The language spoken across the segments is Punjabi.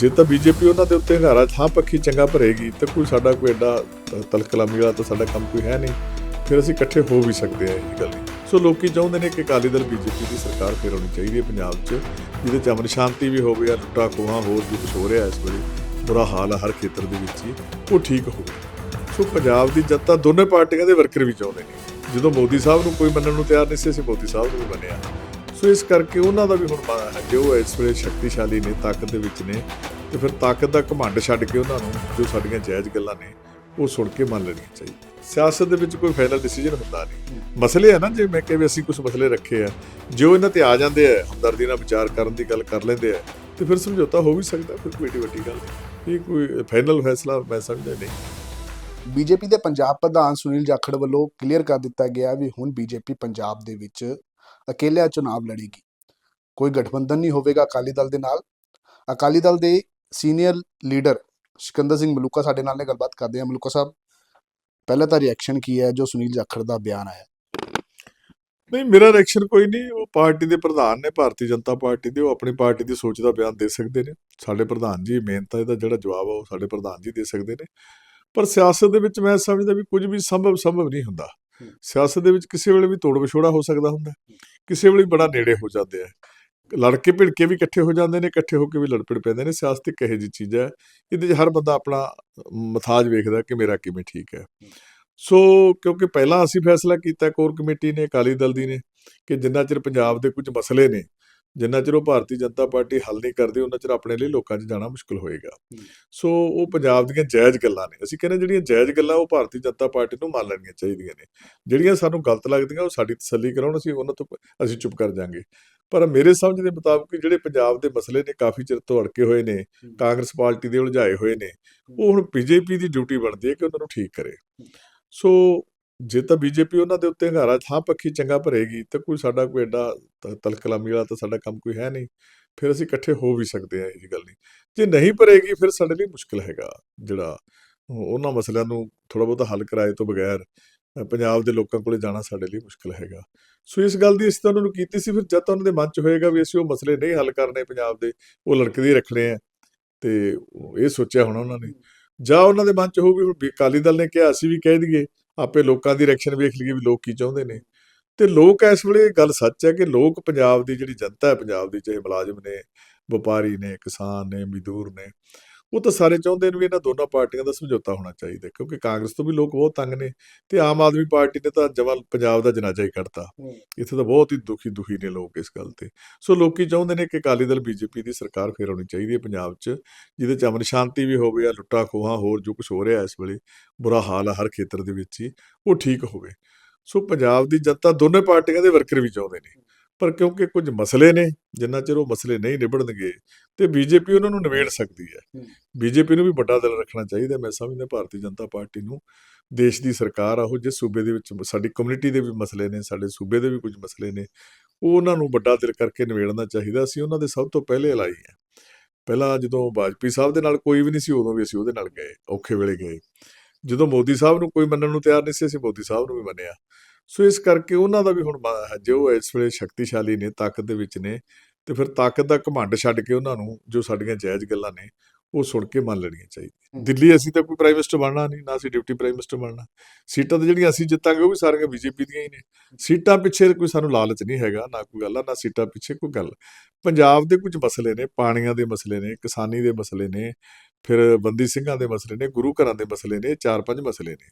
ਜੇ ਤਾਂ ਬੀਜੇਪੀ ਉਹਨਾਂ ਦੇ ਉੱਤੇ ਹੰਗਾਰਾ ਥਾਂ ਪੱਖੀ ਚੰਗਾ ਭਰੇਗੀ, ਤਾਂ ਕੋਈ ਸਾਡਾ ਕੋਈ ਐਡਾ ਤ- ਤਲਕਲਾਮੀ ਵਾਲਾ ਤਾਂ ਸਾਡਾ ਕੰਮ ਕੋਈ ਹੈ ਨਹੀਂ। ਫਿਰ ਅਸੀਂ ਇਕੱਠੇ ਹੋ ਵੀ ਸਕਦੇ ਆ ਇਹ ਗੱਲ ਸੋ ਲੋਕੀ ਚਾਹੁੰਦੇ ਨੇ ਕਿ ਅਕਾਲੀ ਦਲ ਬੀਜੇਪੀ ਦੀ ਸਰਕਾਰ ਫਿਰ ਆਉਣੀ ਚਾਹੀਦੀ ਹੈ ਪੰਜਾਬ 'ਚ, ਜਿਹਦੇ 'ਚ ਅਮਨ ਸ਼ਾਂਤੀ ਵੀ ਹੋਵੇ ਆ ਟੁੱਟਾ ਖੋਹਾਂ ਹੋਰ ਵੀ ਕੁਝ ਹੋ ਰਿਹਾ ਇਸ ਵੇਲੇ, ਬੁਰਾ ਹਾਲ ਹੈ ਹਰ ਖੇਤਰ ਦੇ ਵਿੱਚ ਹੀ, ਉਹ ਠੀਕ ਹੋਵੇ ਸੋ ਪੰਜਾਬ ਦੀ ਜਨਤਾ ਦੋਨੇ ਪਾਰਟੀਆਂ ਦੇ ਵਰਕਰ ਵੀ ਚਾਹੁੰਦੇ ਨੇ। ਜਦੋਂ ਮੋਦੀ ਸਾਹਿਬ ਨੂੰ ਕੋਈ ਮੰਨਣ ਨੂੰ ਤਿਆਰ ਨਹੀਂ ਸੀ, ਅਸੀਂ ਮੋਦੀ ਸਾਹਿਬ ਨੂੰ ਵੀ ਮੰਨਿਆ। ਸੋ ਇਸ ਕਰਕੇ ਉਹਨਾਂ ਦਾ ਵੀ ਹੁਣ ਮਨ ਹੈ ਕਿ ਉਹ ਇਸ ਵੇਲੇ ਸ਼ਕਤੀਸ਼ਾਲੀ ਨੇ ਤਾਕਤ ਦੇ ਵਿੱਚ ਨੇ, ਤੇ ਫਿਰ ਤਾਕਤ ਦਾ ਘਮੰਡ ਛੱਡ ਕੇ ਉਹਨਾਂ ਨੂੰ ਜੋ ਸਾਡੀਆਂ ਜਾਇਜ਼ ਗੱਲਾਂ ਨੇ, ਉਹ ਸੁਣ ਕੇ ਮੰਨ ਲੈਣੀਆਂ ਚਾਹੀਦੀਆਂ। ਸਿਆਸਤ ਦੇ ਵਿੱਚ ਕੋਈ ਫਾਈਨਲ ਡਿਸੀਜਨ ਹੁੰਦਾ ਨਹੀਂ। ਮਸਲੇ ਆ ਨਾ, ਜੇ ਮੈਂ ਕਿਹਾ ਵੀ ਅਸੀਂ ਕੁਝ ਮਸਲੇ ਰੱਖੇ ਆ, ਜੋ ਇਹਨਾਂ ਤੇ ਆ ਜਾਂਦੇ ਆ, ਹਮਦਰਦੀ ਨਾਲ ਵਿਚਾਰ ਕਰਨ ਦੀ ਗੱਲ ਕਰ ਲੈਂਦੇ ਆ, ਤੇ ਫਿਰ ਸਮਝੌਤਾ ਹੋ ਵੀ ਸਕਦਾ, ਫਿਰ ਕੋਈ ਏਡੀ ਵੱਡੀ ਗੱਲ ਨਹੀਂ। ਇਹ ਕੋਈ ਫਾਈਨਲ ਫੈਸਲਾ ਮੈਂ ਸਮਝਦਾ ਨਹੀਂ। ਬੀਜੇਪੀ ਦੇ ਪੰਜਾਬ ਪ੍ਰਧਾਨ ਸੁਨੀਲ ਜਾਖੜ ਵੱਲੋਂ ਕਲੀਅਰ ਕਰ ਦਿੱਤਾ ਗਿਆ ਵੀ ਹੁਣ ਬੀਜੇਪੀ ਪੰਜਾਬ ਦੇ ਵਿੱਚ ਅਕੇਲਿਆ ਚੁਣਾਵ ਲੜੇਗੀ। ਕੋਈ ਗਠਬੰਧਨ ਨਹੀਂ ਹੋਵੇਗਾ ਅਕਾਲੀ ਦਲ ਦੇ ਨਾਲ। ਅਕਾਲੀ ਦਲ ਦੇ ਸੀਨੀਅਰ ਲੀਡਰ ਸਿਕੰਦਰ ਸਿੰਘ ਮਲੂਕਾ ਸਾਡੇ ਨਾਲ ਨੇ ਗੱਲਬਾਤ ਕਰਦੇ ਆ। ਮਲੂਕਾ ਸਾਹਿਬ, ਪਹਿਲਾਂ ਤਾਂ ਰਿਐਕਸ਼ਨ ਕੀ ਹੈ ਜੋ ਸੁਨੀਲ ਜਾਖੜ ਦਾ ਬਿਆਨ ਆਇਆ? ਨਹੀਂ, ਮੇਰਾ ਰਿਐਕਸ਼ਨ ਕੋਈ ਨਹੀਂ। ਉਹ ਪਾਰਟੀ ਦੇ ਪ੍ਰਧਾਨ ਨੇ, ਭਾਰਤੀ ਜਨਤਾ ਪਾਰਟੀ ਦੇ, ਉਹ ਆਪਣੀ ਪਾਰਟੀ ਦੀ ਸੋਚ ਦਾ ਬਿਆਨ ਦੇ ਸਕਦੇ ਨੇ। ਸਾਡੇ ਪ੍ਰਧਾਨ ਜੀ, ਮੇਨ ਤਾਂ ਇਹਦਾ ਜਿਹੜਾ ਜਵਾਬ ਆ, ਉਹ ਸਾਡੇ ਪ੍ਰਧਾਨ ਜੀ ਦੇ ਸਕਦੇ ਨੇ। ਪਰ ਸਿਆਸਤ ਦੇ ਵਿੱਚ ਮੈਂ ਸਮਝਦਾ ਵੀ ਕੁਝ ਵੀ ਸੰਭਵ ਸੰਭਵ ਨਹੀਂ ਹੁੰਦਾ। ਸਿਆਸਤ ਦੇ ਵਿੱਚ ਕਿਸੇ ਵੇਲੇ ਵੀ ਤੋੜ ਵਿਛੋੜਾ ਹੋ ਸਕਦਾ ਹੁੰਦਾ ਕਿਸੇ ਵੇਲੇ ਬੜਾ ਨੇੜੇ ਹੋ ਜਾਂਦੇ ਆ। ਲੜ ਕੇ ਵੀ ਇਕੱਠੇ ਹੋ ਜਾਂਦੇ ਨੇ, ਇਕੱਠੇ ਹੋ ਕੇ ਵੀ ਲੜ ਪਿੜ ਪੈਂਦੇ ਨੇ। ਸਿਆਸਤ ਇੱਕ ਇਹੋ ਜਿਹੀ ਚੀਜ਼ ਹੈ, ਇਹਦੇ 'ਚ ਹਰ ਬੰਦਾ ਆਪਣਾ ਮਥਾਜ ਵੇਖਦਾ ਕਿ ਮੇਰਾ ਕਿਵੇਂ ਠੀਕ ਹੈ। ਸੋ ਕਿਉਂਕਿ ਪਹਿਲਾਂ ਅਸੀਂ ਫੈਸਲਾ ਕੀਤਾ, ਕੋਰ ਕਮੇਟੀ ਨੇ, ਅਕਾਲੀ ਦਲ ਦੀ ਨੇ, ਕਿ ਜਿੰਨਾ ਚਿਰ ਪੰਜਾਬ ਦੇ ਕੁਝ ਮਸਲੇ ਨੇ ਜਿੰਨਾ ਚਿਰ ਉਹ ਭਾਰਤੀ ਜਨਤਾ ਪਾਰਟੀ ਹੱਲ ਨਹੀਂ ਕਰਦੀ ਉਹਨਾਂ ਚਿਰ ਆਪਣੇ ਲਈ ਲੋਕਾਂ 'ਚ ਜਾਣਾ ਮੁਸ਼ਕਲ ਹੋਏਗਾ। ਸੋ ਉਹ ਪੰਜਾਬ ਦੀਆਂ ਜਾਇਜ਼ ਗੱਲਾਂ ਨੇ। ਅਸੀਂ ਕਹਿੰਦੇ ਜਿਹੜੀਆਂ ਜਾਇਜ਼ ਗੱਲਾਂ ਉਹ ਭਾਰਤੀ ਜਨਤਾ ਪਾਰਟੀ ਨੂੰ ਮੰਨ ਲੈਣੀਆਂ ਚਾਹੀਦੀਆਂ ਨੇ। ਜਿਹੜੀਆਂ ਸਾਨੂੰ ਗਲਤ ਲੱਗਦੀਆਂ ਉਹ ਸਾਡੀ ਤਸੱਲੀ ਕਰਾਉਣ ਅਸੀਂ ਉਹਨਾਂ ਤੋਂ ਅਸੀਂ ਚੁੱਪ ਕਰ ਜਾਾਂਗੇ। ਪਰ ਮੇਰੇ ਸਮਝ ਦੇ ਮੁਤਾਬਕ ਜਿਹੜੇ ਪੰਜਾਬ ਦੇ ਮਸਲੇ ਨੇ ਕਾਫੀ ਚਿਰ ਤੋਂ ਅੜਕੇ ਹੋਏ ਨੇ ਕਾਂਗਰਸ ਪਾਰਟੀ ਦੇ ਉਲਝਾਏ ਹੋਏ ਨੇ ਉਹ ਹੁਣ ਬੀਜੇਪੀ ਦੀ ਡਿਊਟੀ ਬਣਦੀ ਹੈ ਕਿ ਉਹਨਾਂ ਨੂੰ ਠੀਕ ਕਰੇ। ਸੋ ਜੇ ਤਾਂ ਬੀਜੇਪੀ ਉਹਨਾਂ ਦੇ ਉੱਤੇ ਹੰਗਾਰਾ ਥਾਂ ਪੱਖੀ ਚੰਗਾ ਭਰੇਗੀ ਤਾਂ ਕੋਈ ਸਾਡਾ ਕੋਈ ਐਡਾ ਤਲਕਲਾਮੀ ਵਾਲਾ ਤਾਂ ਸਾਡਾ ਕੰਮ ਕੋਈ ਹੈ ਨਹੀਂ। ਫਿਰ ਅਸੀਂ ਇਕੱਠੇ ਹੋ ਵੀ ਸਕਦੇ ਆ ਇਹ ਜੀ ਗੱਲ ਨਹੀਂ। ਜੇ ਨਹੀਂ ਭਰੇਗੀ ਫਿਰ ਸਾਡੇ ਲਈ ਮੁਸ਼ਕਲ ਹੈਗਾ ਜਿਹੜਾ ਉਹ- ਉਹਨਾਂ ਮਸਲਿਆਂ ਨੂੰ ਥੋੜਾ ਬਹੁਤਾ ਹੱਲ ਕਰਾਏ ਤੋਂ ਬਗੈਰ ਪੰਜਾਬ ਦੇ ਲੋਕਾਂ ਕੋਲੇ ਜਾਣਾ ਸਾਡੇ ਲਈ ਮੁਸ਼ਕਲ ਹੈਗਾ। ਸੋ ਇਸ ਗੱਲ ਦੀ ਅਸੀਂ ਤਾਂ ਉਹਨਾਂ ਨੂੰ ਕੀਤੀ ਸੀ ਫਿਰ ਜਦ ਤਾਂ ਉਹਨਾਂ ਦੇ ਮਨ 'ਚ ਹੋਏਗਾ ਵੀ ਅਸੀਂ ਉਹ ਮਸਲੇ ਨਹੀਂ ਹੱਲ ਕਰਨੇ ਪੰਜਾਬ ਦੇ ਉਹ ਲੜਕਦੇ ਹੀ ਰੱਖਣੇ ਆ ਤੇ ਇਹ ਸੋਚਿਆ ਹੋਣਾ ਉਹਨਾਂ ਨੇ। ਜਾਂ ਉਹਨਾਂ ਦੇ ਮਨ 'ਚ ਹੋਊ ਵੀ ਅਕਾਲੀ ਦਲ ਨੇ ਕਿਹਾ ਅਸੀਂ ਵੀ ਕਹਿ ਦਈਏ ਆਪੇ ਲੋਕਾਂ ਦੀ ਰਿਐਕਸ਼ਨ ਵੇਖ ਲਈਏ ਵੀ ਲੋਕ ਕੀ ਚਾਹੁੰਦੇ ਨੇ। ਤੇ ਲੋਕ ਇਸ ਵੇਲੇ ਇਹ ਗੱਲ ਸੱਚ ਹੈ ਕਿ ਲੋਕ ਪੰਜਾਬ ਦੀ ਜਿਹੜੀ ਜਨਤਾ ਹੈ, ਪੰਜਾਬ ਦੀ ਚਾਹੇ ਮੁਲਾਜ਼ਮ ਨੇ, ਵਪਾਰੀ ਨੇ, ਕਿਸਾਨ ਨੇ, ਮਜ਼ਦੂਰ ਨੇ ਉਹ ਤਾਂ ਸਾਰੇ ਚਾਹੁੰਦੇ ਨੇ ਵੀ ਇਹਨਾਂ ਦੋਨਾਂ ਪਾਰਟੀਆਂ ਦਾ ਸਮਝੌਤਾ ਹੋਣਾ ਚਾਹੀਦਾ ਕਿਉਂਕਿ ਕਾਂਗਰਸ ਤੋਂ ਵੀ ਲੋਕ ਬਹੁਤ ਤੰਗ ਨੇ ਤੇ ਆਮ ਆਦਮੀ ਪਾਰਟੀ ਨੇ ਤਾਂ ਜਮਲ ਪੰਜਾਬ ਦਾ ਜਨਾਜ਼ਾ ਹੀ ਕੱਢਤਾ। ਇੱਥੇ ਤਾਂ ਬਹੁਤ ਹੀ ਦੁਖੀ ਦੁਖੀ ਨੇ ਲੋਕ ਇਸ ਗੱਲ ਤੇ। ਸੋ ਲੋਕੀ ਚਾਹੁੰਦੇ ਨੇ ਕਿ ਅਕਾਲੀ ਦਲ ਬੀਜੇਪੀ ਦੀ ਸਰਕਾਰ ਫੇਰ ਆਉਣੀ ਚਾਹੀਦੀ ਹੈ ਪੰਜਾਬ 'ਚ ਜਿਹਦੇ 'ਚ ਅਮਨ ਸ਼ਾਂਤੀ ਵੀ ਹੋਵੇ ਜਾਂ ਲੁੱਟਾ ਖੋਹਾਂ ਹੋਰ ਜੋ ਕੁਝ ਹੋ ਰਿਹਾ ਇਸ ਵੇਲੇ ਬੁਰਾ ਹਾਲ ਹੈ ਹਰ ਖੇਤਰ ਦੇ ਵਿੱਚ ਹੀ ਉਹ ਠੀਕ ਹੋਵੇ। ਸੋ ਪੰਜਾਬ ਦੀ ਜਨਤਾ ਦੋਨੇ ਪਾਰਟੀਆਂ ਦੇ ਵਰਕਰ ਵੀ ਚਾਹੁੰਦੇ ਨੇ। ਪਰ ਕਿਉਂਕਿ ਕੁਝ ਮਸਲੇ ਨੇ ਜਿੰਨਾ ਚਿਰ ਉਹ ਮਸਲੇ ਨਹੀਂ ਨਿਬੜਨਗੇ ਤੇ ਬੀਜੇਪੀ ਉਹਨਾਂ ਨੂੰ ਨਿਬੇੜ ਸਕਦੀ ਹੈ। ਬੀਜੇਪੀ ਨੂੰ ਵੀ ਵੱਡਾ ਦਿਲ ਰੱਖਣਾ ਚਾਹੀਦਾ। ਮੈਂ ਸਮਝਦਾ ਭਾਰਤੀ ਜਨਤਾ ਪਾਰਟੀ ਨੂੰ ਦੇਸ਼ ਦੀ ਸਰਕਾਰ ਆ ਉਹ ਜਿਸ ਸੂਬੇ ਦੇ ਵਿੱਚ ਸਾਡੀ ਕਮਿਊਨਿਟੀ ਦੇ ਵੀ ਮਸਲੇ ਨੇ ਸਾਡੇ ਸੂਬੇ ਦੇ ਵੀ ਕੁਝ ਮਸਲੇ ਨੇ ਉਹ ਉਹਨਾਂ ਨੂੰ ਵੱਡਾ ਦਿਲ ਕਰਕੇ ਨਿਬੇੜਨਾ ਚਾਹੀਦਾ। ਸੀ ਉਹਨਾਂ ਦੇ ਸਭ ਤੋਂ ਪਹਿਲੇ ਅਲਾਈ ਹੈ। ਪਹਿਲਾਂ ਜਦੋਂ ਵਾਜਪੇਈ ਸਾਹਿਬ ਦੇ ਨਾਲ ਕੋਈ ਵੀ ਨਹੀਂ ਸੀ ਉਦੋਂ ਵੀ ਅਸੀਂ ਉਹਦੇ ਨਾਲ ਗਏ ਔਖੇ ਵੇਲੇ ਗਏ। ਜਦੋਂ ਮੋਦੀ ਸਾਹਿਬ ਨੂੰ ਕੋਈ ਮੰਨਣ ਨੂੰ ਤਿਆਰ ਨਹੀਂ ਸੀ ਅਸੀਂ ਮੋਦੀ ਸਾਹਿਬ ਨੂੰ ਵੀ ਮੰਨਿਆ। ਸੋ ਇਸ ਕਰਕੇ ਉਹਨਾਂ ਦਾ ਵੀ ਹੁਣ ਜੋ ਇਸ ਵੇਲੇ ਸ਼ਕਤੀਸ਼ਾਲੀ ਨੇ ਤਾਕਤ ਦੇ ਵਿੱਚ ਨੇ ਤੇ ਫਿਰ ਤਾਕਤ ਦਾ ਘਮੰਡ ਛੱਡ ਕੇ ਉਹਨਾਂ ਨੂੰ ਜੋ ਸਾਡੀਆਂ ਜਾਇਜ਼ ਗੱਲਾਂ ਨੇ ਉਹ ਸੁਣ ਕੇ ਮੰਨ ਲੈਣੀਆਂ ਚਾਹੀਦੀਆਂ। ਦਿੱਲੀ ਅਸੀਂ ਤਾਂ ਕੋਈ ਪ੍ਰਾਈਮ ਮਿਨਿਸਟਰ ਬਣਨਾ ਨਹੀਂ ਨਾ ਅਸੀਂ ਡਿਪਟੀ ਪ੍ਰਾਈਮ ਮਿਨਿਸਟਰ ਬਣਨਾ। ਸੀਟਾਂ ਤਾਂ ਜਿਹੜੀਆਂ ਅਸੀਂ ਜਿੱਤਾਂਗੇ ਉਹ ਵੀ ਸਾਰੀਆਂ ਬੀਜੇਪੀ ਦੀਆਂ ਹੀ ਨੇ। ਸੀਟਾਂ ਪਿੱਛੇ ਕੋਈ ਸਾਨੂੰ ਲਾਲਚ ਨਹੀਂ ਹੈਗਾ ਨਾ ਕੋਈ ਗੱਲ ਆ ਨਾ ਸੀਟਾਂ ਪਿੱਛੇ ਕੋਈ ਗੱਲ। ਪੰਜਾਬ ਦੇ ਕੁਝ ਮਸਲੇ ਨੇ ਪਾਣੀਆਂ ਦੇ ਮਸਲੇ ਨੇ ਕਿਸਾਨੀ ਦੇ ਮਸਲੇ ਨੇ ਫਿਰ ਬੰਦੀ ਸਿੰਘਾਂ ਦੇ ਮਸਲੇ ਨੇ ਗੁਰੂ ਘਰਾਂ ਦੇ ਮਸਲੇ ਨੇ ਚਾਰ ਪੰਜ ਮਸਲੇ ਨੇ।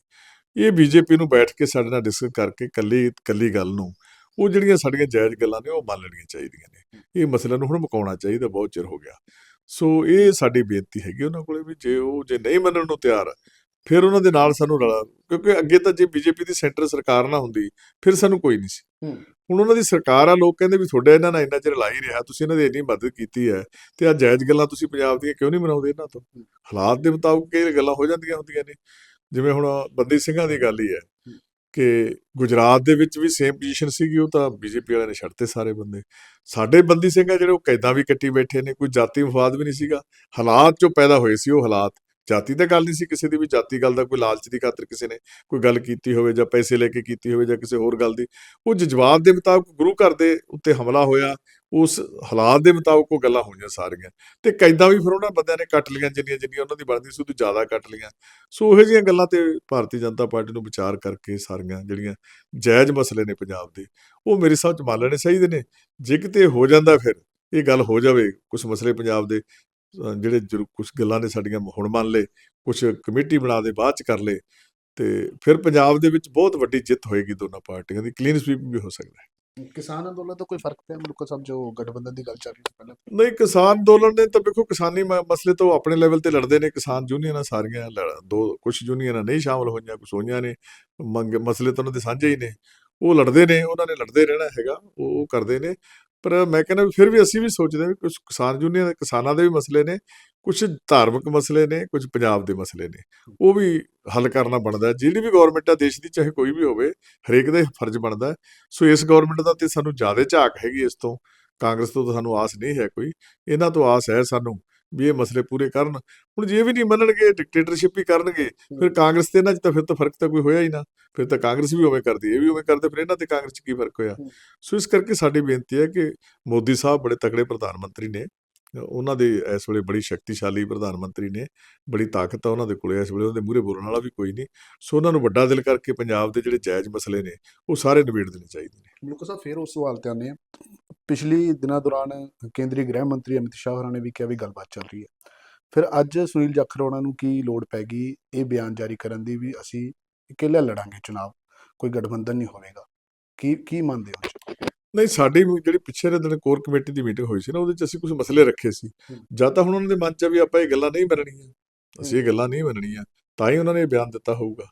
ਇਹ ਬੀਜੇਪੀ ਨੂੰ ਬੈਠ ਕੇ ਸਾਡੇ ਨਾਲ ਡਿਸਕਸ ਕਰਕੇ ਕੱਲੀ ਕੱਲੀ ਗੱਲ ਨੂੰ ਉਹ ਜਿਹੜੀਆਂ ਸਾਡੀਆਂ ਜਾਇਜ਼ ਗੱਲਾਂ ਨੇ ਉਹ ਮੰਨ ਲੈਣੀਆਂ ਚਾਹੀਦੀਆਂ ਨੇ। ਇਹ ਮਸਲੇ ਨੂੰ ਹੁਣ ਮੁਕਾਉਣਾ ਚਾਹੀਦਾ ਬਹੁਤ ਚਿਰ ਹੋ ਗਿਆ। ਸੋ ਇਹ ਸਾਡੀ ਬੇਨਤੀ ਹੈਗੀ ਉਹਨਾਂ ਕੋਲੇ ਵੀ ਜੇ ਉਹ ਜੇ ਨਹੀਂ ਮੰਨਣ ਨੂੰ ਤਿਆਰ ਫਿਰ ਉਹਨਾਂ ਦੇ ਨਾਲ ਸਾਨੂੰ ਰਲਾ ਕਿਉਂਕਿ ਅੱਗੇ ਤਾਂ ਜੇ ਬੀਜੇਪੀ ਦੀ ਸੈਂਟਰ ਸਰਕਾਰ ਨਾ ਹੁੰਦੀ ਫਿਰ ਸਾਨੂੰ ਕੋਈ ਨਹੀਂ ਸੀ। ਹੁਣ ਉਹਨਾਂ ਦੀ ਸਰਕਾਰ ਆ ਲੋਕ ਕਹਿੰਦੇ ਵੀ ਤੁਹਾਡਾ ਇਹਨਾਂ ਨਾਲ ਇੰਨਾ ਚਿਰ ਲਾ ਹੀ ਰਿਹਾ ਤੁਸੀਂ ਇਹਨਾਂ ਦੀ ਇੰਨੀ ਮਦਦ ਕੀਤੀ ਹੈ ਤੇ ਆ ਜਾਇਜ਼ ਗੱਲਾਂ ਤੁਸੀਂ ਪੰਜਾਬ ਦੀਆਂ ਕਿਉਂ ਨਹੀਂ ਬਣਾਉਂਦੇ ਇਹਨਾਂ ਤੋਂ? ਹਾਲਾਤ ਦੇ ਮੁਤਾਬਕ ਇਹ ਗੱਲਾਂ ਹੋ ਜਾਂਦੀਆਂ ਹੁੰਦੀਆਂ ਨੇ। ਜਿਵੇਂ ਹੁਣ ਬੰਦੀ ਸਿੰਘਾਂ ਦੀ ਗੱਲ ਹੀ ਹੈ ਕਿ ਗੁਜਰਾਤ ਦੇ ਵਿੱਚ ਵੀ ਸੇਮ ਪੋਜੀਸ਼ਨ ਸੀਗੀ ਉਹ ਤਾਂ ਬੀਜੇਪੀ ਵਾਲਿਆਂ ਨੇ ਛੱਡਤੇ ਸਾਰੇ ਬੰਦੇ। ਸਾਡੇ ਬੰਦੀ ਸਿੰਘ ਜਿਹੜੇ ਉਹ ਕੈਦਾਂ ਵੀ ਕੱਟੀ ਬੈਠੇ ਨੇ ਕੋਈ ਜਾਤੀ ਵਿਵਾਦ ਵੀ ਨਹੀਂ ਸੀਗਾ। ਹਾਲਾਤ ਜੋ ਪੈਦਾ ਹੋਏ ਸੀ ਉਹ ਹਾਲਾਤ। ਜਾਤੀ ਦਾ ਗੱਲ ਨਹੀਂ ਸੀ ਕਿਸੇ ਦੀ ਵੀ, ਜਾਤੀ ਗੱਲ ਦਾ ਕੋਈ ਲਾਲਚ ਦੀ ਖਾਤਰ ਕਿਸੇ ਨੇ ਕੋਈ ਗੱਲ ਕੀਤੀ ਹੋਵੇ ਜਾਂ ਪੈਸੇ ਲੈ ਕੇ ਕੀਤੀ ਹੋਵੇ ਜਾਂ ਕਿਸੇ ਹੋਰ ਗੱਲ ਦੀ। ਉਹ ਜਜ਼ਬਾਤ ਦੇ ਮੁਤਾਬਕ ਗੁਰੂ ਘਰ ਦੇ ਉੱਤੇ ਹਮਲਾ ਹੋਇਆ, ਉਸ ਹਾਲਾਤ ਦੇ ਮੁਤਾਬਕ ਉਹ ਗੱਲਾਂ ਹੋਈਆਂ ਸਾਰੀਆਂ। ਤੇ ਕੈਦਾਂ ਵੀ ਫਿਰ ਉਹਨਾਂ ਬੰਦਿਆਂ ਨੇ ਕੱਟ ਲਈਆਂ, ਜਿੰਨੀਆਂ ਜਿੰਨੀਆਂ ਉਹਨਾਂ ਦੀ ਬਣਦੀ ਸੀ ਉਹ ਤੋਂ ਜ਼ਿਆਦਾ ਕੱਟ ਲਈਆਂ। ਸੋ ਇਹੋ ਜਿਹੀਆਂ ਗੱਲਾਂ ਤੇ ਭਾਰਤੀ ਜਨਤਾ ਪਾਰਟੀ ਨੂੰ ਵਿਚਾਰ ਕਰਕੇ ਸਾਰੀਆਂ ਜਿਹੜੀਆਂ ਜਾਇਜ਼ ਮਸਲੇ ਨੇ ਪੰਜਾਬ ਦੇ, ਉਹ ਮੇਰੇ ਹਿਸਾਬ ਚ ਮੰਨ ਲੈਣੇ ਚਾਹੀਦੇ ਨੇ। ਜੇ ਕਿਤੇ ਹੋ ਜਾਂਦਾ ਫਿਰ ਇਹ ਗੱਲ ਹੋ ਜਾਵੇ ਕੁਝ ਮਸਲੇ ਪੰਜਾਬ ਦੇ ਜਿਹੜੇ ਕੁਝ ਗੱਲਾਂ ਨੇ ਸਾਡੀਆਂ ਹੁਣ ਮੰਨ ਲਏ ਕੁਝ ਕਮੇਟੀ ਬਣਾ ਦੇ ਬਾਅਦ ਚ ਕਰ ਲਏ ਤੇ ਫਿਰ ਪੰਜਾਬ ਦੇ ਵਿੱਚ ਬਹੁਤ ਵੱਡੀ ਜਿੱਤ ਹੋਏਗੀ ਦੋਨਾਂ ਪਾਰਟੀਆਂ ਦੀ ਕਲੀਨ ਸਵੀਪ ਵੀ ਹੋ ਸਕਦਾ ਹੈ। ਕਿਸਾਨ ਅੰਦੋਲਨ ਤੋਂ ਕੋਈ ਫ਼ਰਕ ਪਿਆ? ਮਲੂਕਾ ਸਾਹਿਬ ਜੋ ਗਠਬੰਧਨ ਦੀ ਗੱਲ ਚੱਲ ਰਹੀ ਸੀ ਪਹਿਲਾਂ ਨਹੀਂ ਕਿਸਾਨ ਅੰਦੋਲਨ ਨੇ ਤਾਂ ਵੇਖੋ ਕਿਸਾਨੀ ਮਸਲੇ ਤੋਂ ਆਪਣੇ ਲੈਵਲ ਤੇ ਲੜਦੇ ਨੇ ਕਿਸਾਨ ਯੂਨੀਅਨਾਂ ਸਾਰੀਆਂ ਲੜ- ਦੋ ਕੁਝ ਯੂਨੀਅਨਾਂ ਨਹੀਂ ਸ਼ਾਮਲ ਹੋਈਆਂ ਕੁਝ ਹੋਈਆਂ ਨੇ ਮੰਗ ਮਸਲੇ ਤਾਂ ਉਹਨਾਂ ਦੇ ਸਾਂਝੇ ਹੀ ਨੇ। ਉਹ ਲੜਦੇ ਨੇ ਉਹਨਾਂ ਨੇ ਲੜਦੇ ਰਹਿਣਾ ਹੈਗਾ ਉਹ ਕਰਦੇ ਨੇ। ਪਰ ਮੈਂ ਕਹਿੰਦਾ ਵੀ ਫਿਰ ਵੀ ਅਸੀਂ ਵੀ ਸੋਚਦੇ ਹਾਂ ਵੀ ਕੁਝ ਕਿਸਾਨ ਯੂਨੀਅਨ ਕਿਸਾਨਾਂ ਦੇ ਵੀ ਮਸਲੇ ਨੇ ਕੁਝ ਧਾਰਮਿਕ ਮਸਲੇ ਨੇ ਕੁਝ ਪੰਜਾਬ ਦੇ ਮਸਲੇ ਨੇ। ਉਹ ਵੀ ਹੱਲ ਕਰਨਾ ਬਣਦਾ। ਜਿਹੜੀ ਵੀ ਗਵਰਨਮੈਂਟ ਆ ਦੇਸ਼ ਦੀ, ਚਾਹੇ ਕੋਈ ਵੀ ਹੋਵੇ, ਹਰੇਕ ਦਾ ਫਰਜ਼ ਬਣਦਾ। ਸੋ ਇਸ ਗਵਰਨਮੈਂਟ ਦਾ ਤੇ ਸਾਨੂੰ ਜ਼ਿਆਦਾ ਝਾਕ ਹੈਗੀ ਇਸ ਤੋਂ। ਕਾਂਗਰਸ ਤੋਂ ਤਾਂ ਸਾਨੂੰ ਆਸ ਨਹੀਂ ਹੈ ਕੋਈ। ਇਹਨਾਂ ਤੋਂ ਆਸ ਹੈ ਸਾਨੂੰ। ਵੀ ਇਹ ਮਸਲੇ ਪੂਰੇ ਕਰਨ। ਹੁਣ ਜੇ ਵੀ ਨਹੀਂ ਮੰਨਣਗੇ ਡਿਕਟੇਟਰਸ਼ਿਪ ਹੀ ਕਰਨਗੇ ਫਿਰ ਕਾਂਗਰਸ ਤੇ ਇਹਨਾਂ 'ਚ ਤਾਂ ਫਿਰ ਤਾਂ ਫ਼ਰਕ ਤਾਂ ਕੋਈ ਹੋਇਆ ਹੀ ਨਾ। ਫਿਰ ਤਾਂ ਕਾਂਗਰਸ ਵੀ ਉਵੇਂ ਕਰਦੀ ਇਹ ਵੀ ਉਵੇਂ ਕਰਦੇ ਫਿਰ ਇਹਨਾਂ ਤੇ ਕਾਂਗਰਸ 'ਚ ਕੀ ਫ਼ਰਕ ਹੋਇਆ। ਸੋ ਇਸ ਕਰਕੇ ਸਾਡੀ ਬੇਨਤੀ ਹੈ ਕਿ ਮੋਦੀ ਸਾਹਿਬ ਬੜੇ ਤਕੜੇ ਪ੍ਰਧਾਨ ਮੰਤਰੀ ਨੇ। ਉਹਨਾਂ ਦੇ ਇਸ ਵੇਲੇ ਬੜੀ ਸ਼ਕਤੀਸ਼ਾਲੀ ਪ੍ਰਧਾਨ ਮੰਤਰੀ ਨੇ। ਬੜੀ ਤਾਕਤ ਆ ਉਹਨਾਂ ਦੇ ਕੋਲੇ ਇਸ ਵੇਲੇ ਉਹਦੇ ਮੂਹਰੇ ਬੋਲਣ ਵਾਲਾ ਵੀ ਕੋਈ ਨਹੀਂ। ਸੋ ਉਹਨਾਂ ਨੂੰ ਵੱਡਾ ਦਿਲ ਕਰਕੇ ਪੰਜਾਬ ਦੇ ਜਿਹੜੇ ਜਾਇਜ਼ ਮਸਲੇ ਨੇ ਉਹ ਸਾਰੇ ਨਿਬੇੜ ਦੇਣੇ ਚਾਹੀਦੇ ਨੇ। ਮਲੂਕਾ ਸਾਹਿਬ ਫਿਰ ਉਸ ਸਵਾਲ ਤੇ ਆਉਂਦੇ ਹਾਂ। ਪਿਛਲੀ ਦਿਨਾਂ ਦੌਰਾਨ ਕੇਂਦਰੀ ਗ੍ਰਹਿ ਮੰਤਰੀ ਅਮਿਤ ਸ਼ਾਹ ਹੋਰਾਂ ਨੇ ਵੀ ਕਿਹਾ ਵੀ ਗੱਲਬਾਤ ਚੱਲ ਰਹੀ ਹੈ। ਫਿਰ ਅੱਜ ਸੁਨੀਲ ਜਾਖੜ ਹੋਰਾਂ ਨੂੰ ਕੀ ਲੋੜ ਪੈ ਗਈ ਇਹ ਬਿਆਨ ਜਾਰੀ ਕਰਨ ਦੀ ਵੀ ਅਸੀਂ ਇਕੱਲੇ ਲੜਾਂਗੇ ਚੁਣਾਵ ਕੋਈ ਗਠਬੰਧਨ ਨਹੀਂ ਹੋਵੇਗਾ। ਕੀ ਕੀ ਮੰਨਦੇ ਹੋ? ਨਹੀਂ ਸਾਡੀ ਜਿਹੜੀ ਪਿੱਛੇ ਦੇ ਦਿਨ ਕੋਰ ਕਮੇਟੀ ਦੀ ਮੀਟਿੰਗ ਹੋਈ ਸੀ ਨਾ ਉਹਦੇ ਚ ਅਸੀਂ ਕੁਝ ਮਸਲੇ ਰੱਖੇ ਸੀ। ਜਾਂ ਤਾਂ ਹੁਣ ਉਹਨਾਂ ਦੇ ਮਨ ਚ ਵੀ ਆਪਾਂ ਇਹ ਗੱਲਾਂ ਨਹੀਂ ਮੰਨਣੀਆਂ ਅਸੀਂ ਇਹ ਗੱਲਾਂ ਨਹੀਂ ਮੰਨਣੀਆਂ ਤਾਂ ਹੀ ਉਹਨਾਂ ਨੇ ਇਹ ਬਿਆਨ ਦਿੱਤਾ ਹੋਊਗਾ।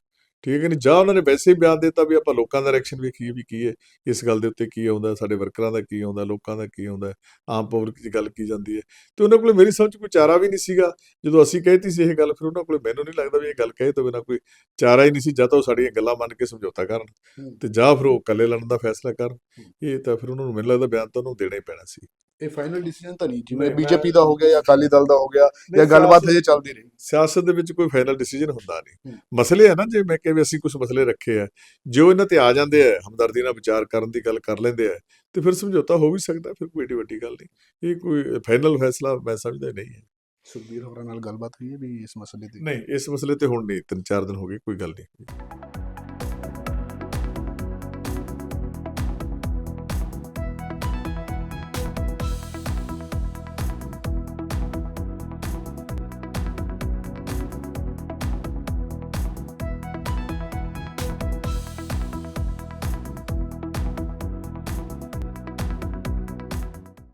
ਠੀਕ ਹੈ ਕਿ ਜਾਂ ਉਹਨਾਂ ਨੇ ਵੈਸੇ ਹੀ ਬਿਆਨ ਦਿੱਤਾ ਵੀ ਆਪਾਂ ਲੋਕਾਂ ਦਾ ਰਿਐਕਸ਼ਨ ਵੇਖੀਏ ਵੀ ਕੀ ਹੈ? ਇਸ ਗੱਲ ਦੇ ਉੱਤੇ ਕੀ ਆਉਂਦਾ ਸਾਡੇ ਵਰਕਰਾਂ ਦਾ ਕੀ ਆਉਂਦਾ ਲੋਕਾਂ ਦਾ ਕੀ ਆਉਂਦਾ ਆਮ ਪਬਲਿਕ ਦੀ ਗੱਲ ਕੀ ਜਾਂਦੀ ਹੈ? ਤੇ ਉਹਨਾਂ ਕੋਲੇ ਮੇਰੀ ਸਮਝ ਕੋਈ ਚਾਰਾ ਵੀ ਨਹੀਂ ਸੀਗਾ। ਜਦੋਂ ਅਸੀਂ ਕਹਿਤੀ ਸੀ ਇਹ ਗੱਲ ਫਿਰ ਉਹਨਾਂ ਕੋਲੇ ਮੈਨੂੰ ਨਹੀਂ ਲੱਗਦਾ ਵੀ ਇਹ ਗੱਲ ਕਹੇ ਤੋਂ ਬਿਨਾਂ ਕੋਈ ਚਾਰਾ ਹੀ ਨਹੀਂ ਸੀ ਜਾਂ ਤਾਂ ਉਹ ਸਾਡੀਆਂ ਗੱਲਾਂ ਮੰਨ ਕੇ ਸਮਝੌਤਾ ਕਰਨ। ਤੇ ਜਾਂ ਫਿਰ ਉਹ ਇਕੱਲੇ ਲੜਨ ਦਾ ਫੈਸਲਾ ਕਰਨ। ਇਹ ਤਾਂ ਫਿਰ ਉਹਨਾਂ ਨੂੰ ਮੈਨੂੰ ਲੱਗਦਾ ਬਿਆਨ ਤਾਂ ਉਹਨੂੰ ਦੇਣਾ ਹੀ ਪੈਣਾ ਸੀ। ਇਹ ਫਾਈਨਲ ਡਿਸੀਜਨ ਤਾਂ ਨਹੀਂ ਜਿਵੇਂ ਬੀਜੇਪੀ ਦਾ ਹੋ ਗਿਆ ਜਾਂ ਅਕਾਲੀ ਦਲ ਦਾ ਹੋ ਗਿਆ ਜਾਂ ਗੱਲਬਾਤ ਹਜੇ ਚੱਲਦੀ ਰਹੀ। ਸਿਆਸਤ ਦੇ ਵਿੱਚ ਕੋਈ ਫਾਈਨਲ ਡਿਸੀਜਨ ਹੁੰਦਾ ਨਹੀਂ। ਮਸਲੇ ਆ ਨਾ ਜੇ ਮੈਂ ਕਿਹਾ ਵੀ ਅਸੀਂ ਕੁਝ ਮਸਲੇ ਰੱਖੇ ਆ ਜੋ ਇਹਨਾਂ ਤੇ ਆ ਜਾਂਦੇ ਆ ਹਮਦਰਦੀ ਨਾਲ ਵਿਚਾਰ ਕਰਨ ਦੀ ਗੱਲ ਕਰ ਲੈਂਦੇ ਆ ਤੇ ਫਿਰ ਸਮਝੌਤਾ ਹੋ ਵੀ ਸਕਦਾ ਫਿਰ ਕੋਈ ਏਡੀ ਵੱਡੀ ਗੱਲ ਨਹੀਂ। ਇਹ ਕੋਈ ਫਾਈਨਲ ਫੈਸਲਾ ਮੈਂ ਸਮਝਦਾ ਨਹੀਂ ਹੈ। ਸੁਖਬੀਰ ਹੋਰਾਂ ਨਾਲ ਗੱਲਬਾਤ ਹੋਈ ਹੈ ਵੀ ਇਸ ਮਸਲੇ ਤੇ? ਨਹੀਂ ਇਸ ਮਸਲੇ ਤੇ ਹੁਣ ਨਹੀਂ ਤਿੰਨ ਚਾਰ ਦਿਨ ਹੋ ਗਏ ਕੋਈ ਗੱਲ ਨਹੀਂ।